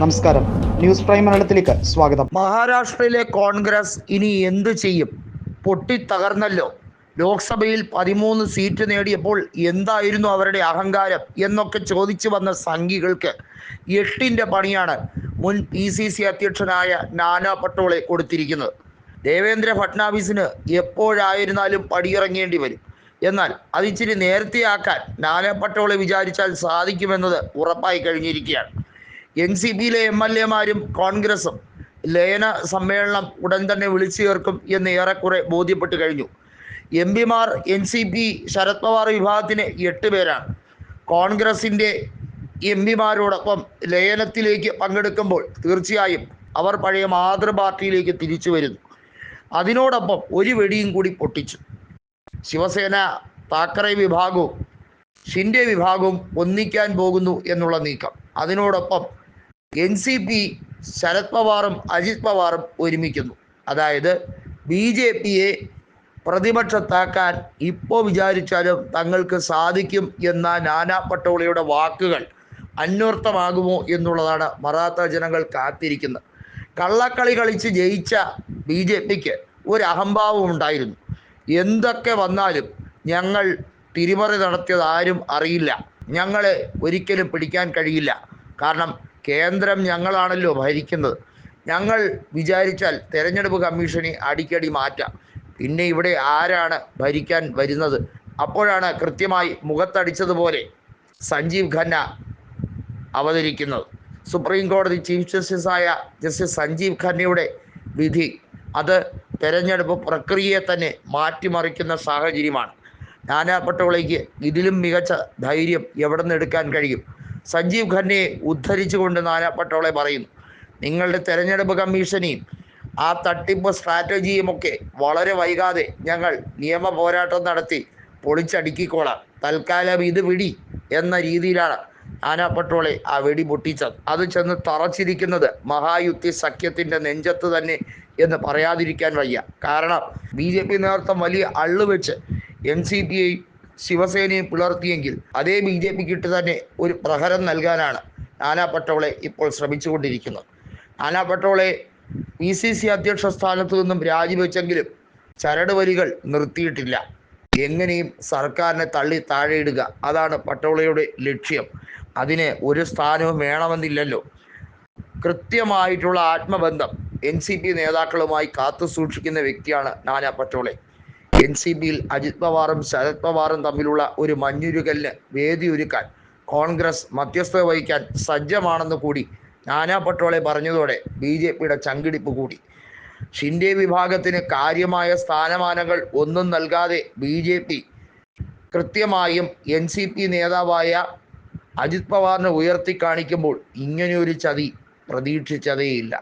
നമസ്കാരം. News prime മലയാളത്തിലേക്ക് സ്വാഗതം. മഹാരാഷ്ട്രയിലെ കോൺഗ്രസ് ഇനി എന്ത് ചെയ്യും? പൊട്ടിത്തകർന്നല്ലോ. ലോക്സഭയിൽ പതിമൂന്ന് സീറ്റ് നേടിയപ്പോൾ എന്തായിരുന്നു അവരുടെ അഹങ്കാരം എന്നൊക്കെ ചോദിച്ചു വന്ന സംഘികൾക്ക് എട്ടിന്റെ പണിയാണ് മുൻ പി സി സി അധ്യക്ഷനായ നാനാ പട്ടോളെ കൊടുത്തിരിക്കുന്നത്. ദേവേന്ദ്ര ഫട്നാവിസിന് എപ്പോഴായിരുന്നാലും പടിയിറങ്ങേണ്ടി വരും. എന്നാൽ അതിച്ചിരി നേരത്തെയാക്കാൻ നാനാ പട്ടോളെ വിചാരിച്ചാൽ സാധിക്കുമെന്നത് ഉറപ്പായി കഴിഞ്ഞിരിക്കുകയാണ്. എൻ സി എം എൽ എമാരും കോൺഗ്രസും ലയന സമ്മേളനം ഉടൻ തന്നെ വിളിച്ചു ചേർക്കും എന്ന് ഏറെക്കുറെ ബോധ്യപ്പെട്ട് കഴിഞ്ഞു. എം പിമാർ N C P Sharad Pawar വിഭാഗത്തിന് എട്ട് പേരാണ്. കോൺഗ്രസിന്റെ എം പിമാരോടൊപ്പം ലയനത്തിലേക്ക് പങ്കെടുക്കുമ്പോൾ തീർച്ചയായും അവർ പഴയ മാതൃ പാർട്ടിയിലേക്ക് തിരിച്ചു വരുന്നു. അതിനോടൊപ്പം ഒരു വെടിയും കൂടി പൊട്ടിച്ചു. ശിവസേന താക്കറെ വിഭാഗവും ഷിൻഡെ വിഭാഗവും ഒന്നിക്കാൻ പോകുന്നു എന്നുള്ള നീക്കം. അതിനോടൊപ്പം എൻ സി പി ശരത് പവാറും അജിത് പവാറും ഒരുമിക്കുന്നു. അതായത് ബി ജെ പിയെ പ്രതിപക്ഷത്താക്കാൻ ഇപ്പോൾ വിചാരിച്ചാലും തങ്ങൾക്ക് സാധിക്കും എന്ന നാനാ പട്ടോളിയുടെ വാക്കുകൾ അന്വർത്ഥമാകുമോ എന്നുള്ളതാണ് മറാത്ത ജനങ്ങൾ കാത്തിരിക്കുന്നത്. കള്ളക്കളി കളിച്ച് ജയിച്ച ബി ജെ പിക്ക് ഒരു അഹംഭാവം ഉണ്ടായിരുന്നു. എന്തൊക്കെ വന്നാലും ഞങ്ങൾ തിരിമറി നടത്തിയത് ആരും അറിയില്ല. ഞങ്ങളെ ഒരിക്കലും പിടിക്കാൻ കഴിയില്ല. കാരണം കേന്ദ്രം ഞങ്ങളാണല്ലോ ഭരിക്കുന്നത്. ഞങ്ങൾ വിചാരിച്ചാൽ തെരഞ്ഞെടുപ്പ് കമ്മീഷനെ അടിക്കടി മാറ്റാം. പിന്നെ ഇവിടെ ആരാണ് ഭരിക്കാൻ വരുന്നത്? അപ്പോഴാണ് കൃത്യമായി മുഖത്തടിച്ചതുപോലെ സഞ്ജീവ് ഖന്ന അവതരിക്കുന്നത്. സുപ്രീം കോടതി ചീഫ് ജസ്റ്റിസായ ജസ്റ്റിസ് സഞ്ജീവ് ഖന്നയുടെ വിധി അത് തെരഞ്ഞെടുപ്പ് പ്രക്രിയയെ തന്നെ മാറ്റിമറിക്കുന്ന സാഹചര്യമാണ്. നാനാ ഇതിലും മികച്ച ധൈര്യം എവിടെ നിന്ന് എടുക്കാൻ കഴിയും? സഞ്ജീവ് ഖന്നയെ ഉദ്ധരിച്ചുകൊണ്ട് നാനാ പട്ടോളെ പറയുന്നു. നിങ്ങളുടെ തെരഞ്ഞെടുപ്പ് കമ്മീഷനെയും ആ തട്ടിപ്പ് സ്ട്രാറ്റജിയുമൊക്കെ വളരെ വൈകാതെ ഞങ്ങൾ നിയമ പോരാട്ടം നടത്തി പൊളിച്ചടുക്കിക്കോളാം. തൽക്കാലം ഇത് വിടി എന്ന രീതിയിലാണ് നാനാ പട്ടോളെ ആ വെടി പൊട്ടിച്ചത്. അത് ചെന്ന് തറച്ചിരിക്കുന്നത് മഹായുദ്ധി സഖ്യത്തിന്റെ നെഞ്ചത്ത് തന്നെ എന്ന് പറയാതിരിക്കാൻ വയ്യ. കാരണം ബി ജെ പി നേതൃത്വം വലിയ അള്ളുവെച്ച് എൻ സി പിയെയും ശിവസേനയും പിളർത്തിയെങ്കിൽ അതേ ബി ജെ പിക്കിട്ട് തന്നെ ഒരു പ്രഹരം നൽകാനാണ് നാനാ പട്ടോളെ ഇപ്പോൾ ശ്രമിച്ചുകൊണ്ടിരിക്കുന്നത്. Nana Patole P C C അധ്യക്ഷ സ്ഥാനത്ത് നിന്നും രാജിവെച്ചെങ്കിലും ചരട് വരികൾ നിർത്തിയിട്ടില്ല. എങ്ങനെയും സർക്കാരിനെ തള്ളി താഴെയിടുക അതാണ് പട്ടോളയുടെ ലക്ഷ്യം. അതിന് ഒരു സ്ഥാനവും വേണമെന്നില്ലല്ലോ. കൃത്യമായിട്ടുള്ള ആത്മബന്ധം എൻ സി പി നേതാക്കളുമായി കാത്തു സൂക്ഷിക്കുന്ന വ്യക്തിയാണ് നാനാ പട്ടോളെ. എൻ സി ബിയിൽ അജിത് പവാറും ശരത് പവാറും തമ്മിലുള്ള ഒരു മഞ്ഞുരുകലിന് വേദിയൊരുക്കാൻ കോൺഗ്രസ് മധ്യസ്ഥത വഹിക്കാൻ സജ്ജമാണെന്ന് കൂടി നാനാ പട്ടോളെ പറഞ്ഞതോടെ ബി ജെ പിയുടെ ചങ്കിടിപ്പ് കൂടി. ഷിൻഡെ വിഭാഗത്തിന് കാര്യമായ സ്ഥാനമാനങ്ങൾ ഒന്നും നൽകാതെ ബി ജെ പി കൃത്യമായും എൻ സി പി നേതാവായ അജിത് പവാറിനെ ഉയർത്തി കാണിക്കുമ്പോൾ ഇങ്ങനെയൊരു ചതി പ്രതീക്ഷിച്ചതേയില്ല.